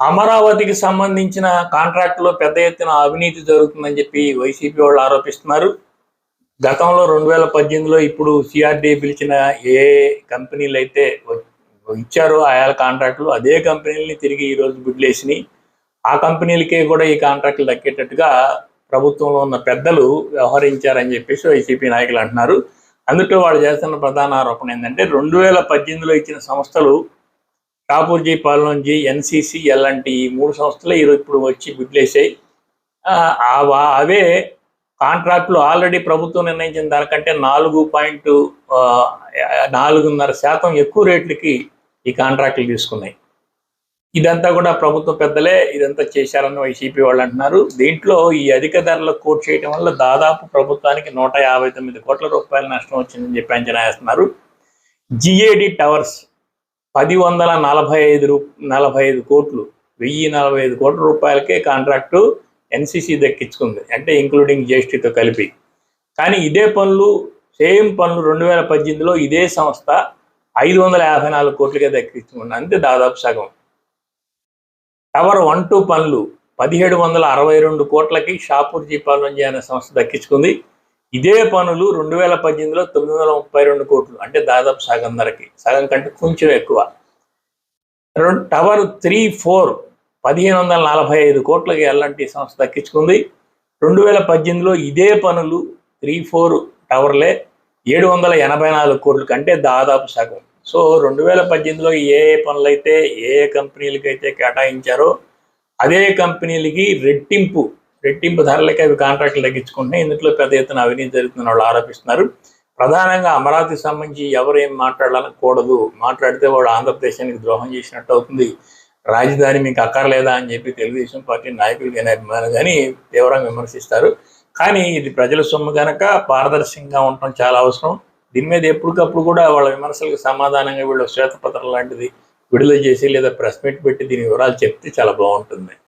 అమరావతికి సంబంధించిన కాంట్రాక్టులో పెద్ద ఎత్తున అవినీతి జరుగుతుందని చెప్పి వైసీపీ వాళ్ళు ఆరోపిస్తున్నారు. గతంలో రెండు వేల పద్దెనిమిదిలో ఇప్పుడు సిఆర్డీ పిలిచిన ఏ కంపెనీలు అయితే ఇచ్చారో ఆయా కాంట్రాక్టులు అదే కంపెనీలని తిరిగి ఈరోజు బిడ్లేసినాయి ఆ కంపెనీలకే కూడా ఈ కాంట్రాక్టులు దక్కేటట్టుగా ప్రభుత్వంలో ఉన్న పెద్దలు వ్యవహరించారని చెప్పేసి వైసీపీ నాయకులు అంటున్నారు. అందుకే వాళ్ళు చేస్తున్న ప్రధాన ఆరోపణ ఏంటంటే రెండు వేల పద్దెనిమిదిలో ఇచ్చిన సంస్థలు కాపూర్జీ పాలనజీ ఎన్సిసి ఎల్ఎన్టీ ఈ మూడు సంస్థలు ఈరోజు ఇప్పుడు వచ్చి బిడ్లేసాయి అవే కాంట్రాక్టులు ఆల్రెడీ ప్రభుత్వం నిర్ణయించిన దానికంటే నాలుగు పాయింట్ నాలుగున్నర శాతం ఎక్కువ రేట్లకి ఈ కాంట్రాక్టులు తీసుకున్నాయి. ఇదంతా కూడా ప్రభుత్వ పెద్దలే ఇదంతా చేశారని వైసీపీ వాళ్ళు అంటున్నారు. దీంట్లో ఈ అధిక ధరలకు కోట్ చేయడం వల్ల దాదాపు ప్రభుత్వానికి నూట యాభై తొమ్మిది కోట్ల రూపాయల నష్టం వచ్చిందని చెప్పి అంచనా వేస్తున్నారు. జిఏడి టవర్స్ పది వందల నలభై ఐదు రూ నలభై ఐదు కోట్లు వెయ్యి నలభై ఐదు కోట్ల రూపాయలకే కాంట్రాక్టు ఎన్సిసి దక్కించుకుంది అంటే ఇంక్లూడింగ్ జిఎస్టీతో కలిపి. కానీ ఇదే పనులు సేమ్ పనులు రెండు వేల పద్దెనిమిదిలో ఇదే సంస్థ ఐదు వందల యాభై నాలుగు కోట్లుగా దక్కించుకుంది అంతే దాదాపు సగం. టవర్ వన్ టూ పనులు పదిహేడు వందల అరవై రెండు కోట్లకి షాపూర్జీ జీపాలంజీ అనే సంస్థ దక్కించుకుంది. ఇదే పనులు రెండు వేల పద్దెనిమిదిలో తొమ్మిది వందల ముప్పై రెండు కోట్లు అంటే దాదాపు సగం ధరకి. సగం కంటే కొంచెం ఎక్కువ. రెండు టవర్ త్రీ ఫోర్ పదిహేను వందల నలభై ఐదు కోట్లకి ఎల్ఎన్టీ సంస్థ దక్కించుకుంది. రెండు వేల పద్దెనిమిదిలో ఇదే పనులు త్రీ ఫోర్ టవర్లే ఏడు వందల ఎనభై నాలుగు కోట్ల కంటే దాదాపు సగం. సో రెండు వేల పద్దెనిమిదిలో ఏ ఏ పనులైతే ఏ ఏ కంపెనీలకైతే కేటాయించారో అదే కంపెనీలకి రెట్టింపు రెట్టింపు ధరలకి అవి కాంట్రాక్టులు తగ్గించుకుంటున్నాయి. ఇందులో పెద్ద ఎత్తున అవినీతి జరుగుతుందని వాళ్ళు ఆరోపిస్తున్నారు. ప్రధానంగా అమరావతి సంబంధించి ఎవరు ఏం మాట్లాడితే వాడు ఆంధ్రప్రదేశానికి ద్రోహం చేసినట్టు అవుతుంది. రాజధాని మీకు అక్కర్లేదా అని చెప్పి తెలుగుదేశం పార్టీ నాయకులు కానీ అభిమానులు కానీ తీవ్రంగా విమర్శిస్తారు. కానీ ఇది ప్రజల సొమ్ము కనుక పారదర్శకంగా ఉండటం చాలా అవసరం. దీని మీద ఎప్పటికప్పుడు కూడా వాళ్ళ విమర్శలకు సమాధానంగా వీళ్ళు శ్వేతపత్రం లాంటిది విడుదల చేసి లేదా ప్రెస్ మీట్ పెట్టి దీని వివరాలు చెప్తే చాలా బాగుంటుంది.